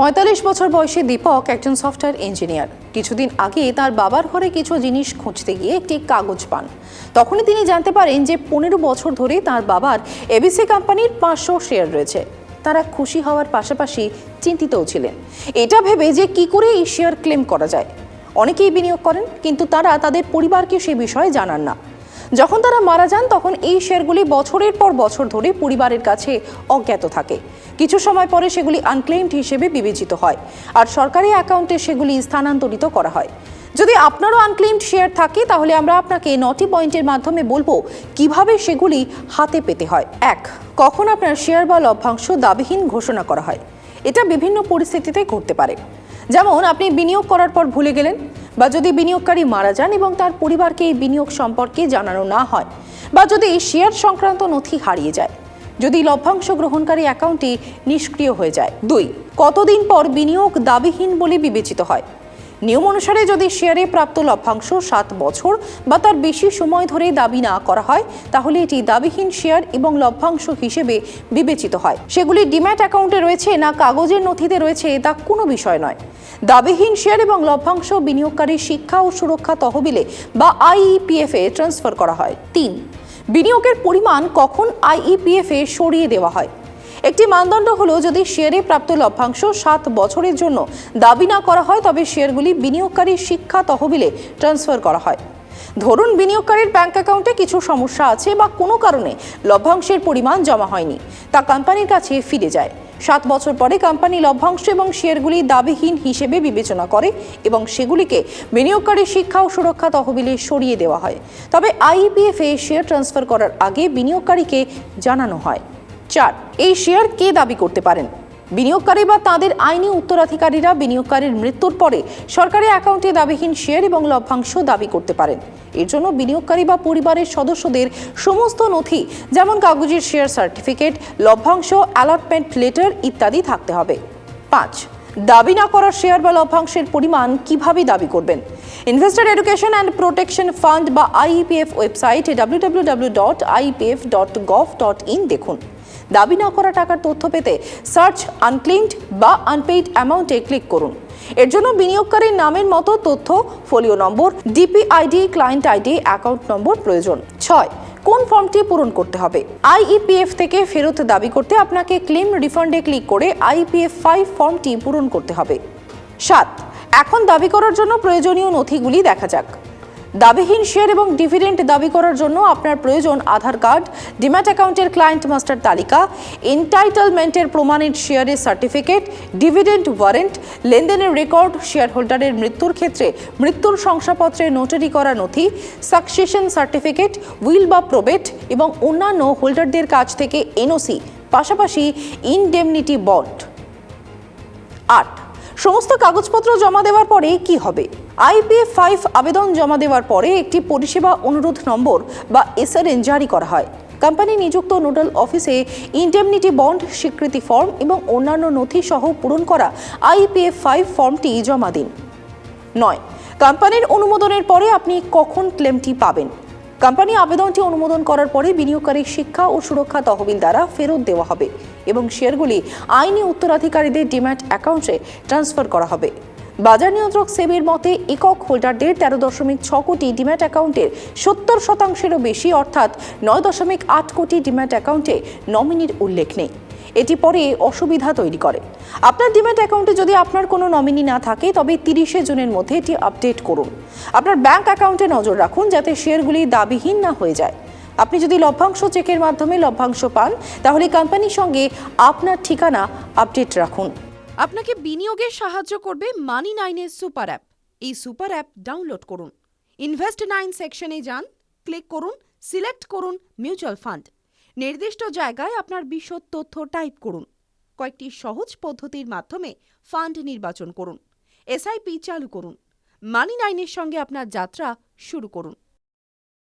পঁয়তাল্লিশ বছর বয়সী দীপক একজন সফটওয়্যার ইঞ্জিনিয়ার কিছুদিন আগে তার বাবার ঘরে কিছু জিনিস খুঁজতে গিয়ে একটি কাগজ পান। তখনই তিনি জানতে পারেন যে পনেরো বছর ধরে তার বাবার এবিসি কোম্পানির পাঁচশো শেয়ার রয়েছে। তারা খুশি হওয়ার পাশাপাশি চিন্তিতও ছিলেন। এটা ভেবে যে কি করে এই শেয়ার ক্লেম করা যায়। অনেকেই বিনিয়োগ করেন, কিন্তু তারা তাদের পরিবারকে সে বিষয়ে জানান না। যখন তারা মারা যান, তখন এই শেয়ারগুলি বছরের পর বছর ধরে পরিবারের কাছে অজ্ঞাত থাকে। কিছু সময় পরে সেগুলি আনক্লেমড হিসেবে বিবেচিত হয়, আর সরকারি অ্যাকাউন্টে সেগুলি স্থানান্তরিত করা হয়। যদি আপনারও আনক্লেমড শেয়ার থাকে, তাহলে আমরা আপনাকে নটি পয়েন্টের মাধ্যমে বলব কীভাবে সেগুলি হাতে পেতে হয়। এক, কখন আপনার শেয়ার বা লভ্যাংশ দাবিহীন ঘোষণা করা হয়। এটা বিভিন্ন পরিস্থিতিতে ঘটতে পারে। যেমন, আপনি বিনিয়োগ করার পর ভুলে গেলেন, বা যদি বিনিয়োগকারী মারা যান এবং তার পরিবারকে এই বিনিয়োগ সম্পর্কে জানানো না হয়, বা যদি শেয়ার সংক্রান্ত নথি হারিয়ে যায়। যদি লভ্যাংশ গ্রহণকারী অ্যাকাউন্টটি নিষ্ক্রিয় হয়ে যায়। দুই, কতদিন পর বিনিয়োগ দাবিহীন বলে বিবেচিত হয়? নিয়ম অনুসারে যদি শেয়ারে প্রাপ্ত লভ্যাংশ সাত বছর বা তার বেশি সময় ধরে দাবি না করা হয়, তাহলে এটি দাবিহীন শেয়ার এবং লভ্যাংশ হিসেবে বিবেচিত হয়। সেগুলি ডিম্যাট অ্যাকাউন্টে রয়েছে না কাগজের নথিতে রয়েছে, তা কোনো বিষয় নয়। দাবিহীন শেয়ার এবং লভ্যাংশ বিনিয়োগকারী শিক্ষা ও সুরক্ষা তহবিলে বা আইইপিএফ এ ট্রান্সফার করা হয়। তিন বিনিয়োগের পরিমাণ কখন আইইপিএফ এ সরিয়ে দেওয়া হয়? একটি মানদণ্ড হলো যদি শেয়ারে প্রাপ্ত লভ্যাংশ সাত বছরের জন্য দাবি না করা হয়, তবে শেয়ারগুলি বিনিয়োগকারীর শিক্ষা তহবিলে ট্রান্সফার করা হয়। ধরুন বিনিয়োগকারীর ব্যাংক অ্যাকাউন্টে কিছু সমস্যা আছে বা কোনো কারণে লভ্যাংশের পরিমাণ জমা হয়নি, তা কোম্পানির কাছে ফিরে যায়। সাত বছর পরে কোম্পানি লভ্যাংশ এবং শেয়ারগুলি দাবিহীন হিসেবে বিবেচনা করে এবং সেগুলিকে বিনিয়োগকারী শিক্ষা ও সুরক্ষা তহবিলে সরিয়ে দেওয়া হয়। তবে আইপিএফ এ শেয়ার ট্রান্সফার করার আগে বিনিয়োগকারীকে জানানো হয়। চার, এই শেয়ার কে দাবি করতে পারেন? বিনিয়োগকারী বা তাদের আইনি উত্তরাধিকারীরা বিনিয়োগকারীর মৃত্যুর পরে সরকারি অ্যাকাউন্টে দাবিহীন শেয়ার এবং লভ্যাংশ দাবি করতে পারেন। এর জন্য বিনিয়োগকারী বা পরিবারের সদস্যদের সমস্ত নথি, যেমন কাগজের শেয়ার সার্টিফিকেট, লভ্যাংশ, অ্যালটমেন্ট লেটার ইত্যাদি থাকতে হবে। পাঁচ, দাবি না করা শেয়ার বা লভ্যাংশের পরিমাণ কীভাবে দাবি করবেন? Investor education and protection fund বা IPF website W W W dot IPF dot gov dot in দেখুন। দাবি না করা টাকার তথ্য পেতে সার্চ আনক্লেইমড বা আনপেইড অ্যামাউন্টে ক্লিক করুন। এর জন্য বিনিয়োগকারীর নামের মতো তথ্য folio number DPID client ID account number প্রয়োজন। ছয়, কোন ফর্মটি পূরণ করতে হবে? আইইপিএফ থেকে ফেরত দাবি করতে আপনাকে ক্লেম রিফান্ডে ক্লিক করে আইপিএফ ফাইভ ফর্মটি পূরণ করতে হবে। সাত, এখন দাবি করার জন্য প্রয়োজনীয় নথিগুলি দেখা যাক। দাবিহীন শেয়ার এবং ডিভিডেন্ট দাবি করার জন্য আপনার প্রয়োজন আধার কার্ড, ডিম্যাট অ্যাকাউন্টের ক্লায়েন্ট মাস্টার তালিকা এন্টাইটেলমেন্টের প্রমাণিত শেয়ারের সার্টিফিকেট ডিভিডেন্ড ওয়ারেন্ট, লেনদেনের রেকর্ড শেয়ার হোল্ডারের মৃত্যুর ক্ষেত্রে মৃত্যুর শংসাপত্রে নোটারি করা নথি সাকসেশন সার্টিফিকেট উইল বা প্রবেট এবং অন্যান্য হোল্ডারদের কাছ থেকে এনওসি পাশাপাশি ইনডেমনিটি বন্ড আট। সমস্ত কাগজপত্র জমা দেওয়ার পরে কি হবে? আইপিএফ ফাইভ আবেদন জমা দেওয়ার পরে একটি পরিষেবা অনুরোধ নম্বর বা এসআরএন জারি করা হয়। কোম্পানি নিযুক্ত নোডাল অফিসে ইন্ডেমনিটি বন্ড, স্বীকৃতি ফর্ম এবং অন্যান্য নথি সহ পূরণ করা আইপিএফ ফাইভ ফর্মটি জমা দিন। নয়, কোম্পানির অনুমোদনের পরে আপনি কখন ক্লেমটি পাবেন? কোম্পানি আবেদনটি অনুমোদন করার পরে বিনিয়োগকারী শিক্ষা ও সুরক্ষা তহবিল দ্বারা ফেরত দেওয়া হবে এবং শেয়ারগুলি আইনি উত্তরাধিকারীদের ডিম্যাট অ্যাকাউন্টে ট্রান্সফার করা হবে। বাজার নিয়ন্ত্রক সেবির মতে, একক হোল্ডারদের তেরো দশমিক ছ কোটি ডিম্যাট অ্যাকাউন্টের সত্তর শতাংশেরও বেশি, অর্থাৎ নয় দশমিক আট কোটি ডিম্যাট অ্যাকাউন্টে নমিনির উল্লেখ নেই। এটি পরে অসুবিধা তৈরি করে। আপনার ডিম্যাট অ্যাকাউন্টে যদি আপনার কোনো নমিনি না থাকে, তবে তিরিশে জুনের মধ্যে এটি আপডেট করুন। আপনার ব্যাংক অ্যাকাউন্টে নজর রাখুন যাতে শেয়ারগুলি দাবিহীন না হয়ে যায়। আপনি যদি লভ্যাংশ চেকের মাধ্যমে লভ্যাংশ পান, তাহলে কোম্পানির সঙ্গে আপনার ঠিকানা আপডেট রাখুন। আপনাকে বিনিয়োগে সাহায্য করবে মানি নাইনের সুপার অ্যাপ। এই সুপার অ্যাপ ডাউনলোড করুন। ইনভেস্ট নাইন সেকশনে যান, ক্লিক করুন, সিলেক্ট করুন মিউচুয়াল ফান্ড। নির্দিষ্ট জায়গায় আপনার বিশদ তথ্য টাইপ করুন। কয়েকটি সহজ পদ্ধতির মাধ্যমে ফান্ড নির্বাচন করুন। এসআইপি চালু করুন। মানি নাইনের সঙ্গে আপনার যাত্রা শুরু করুন।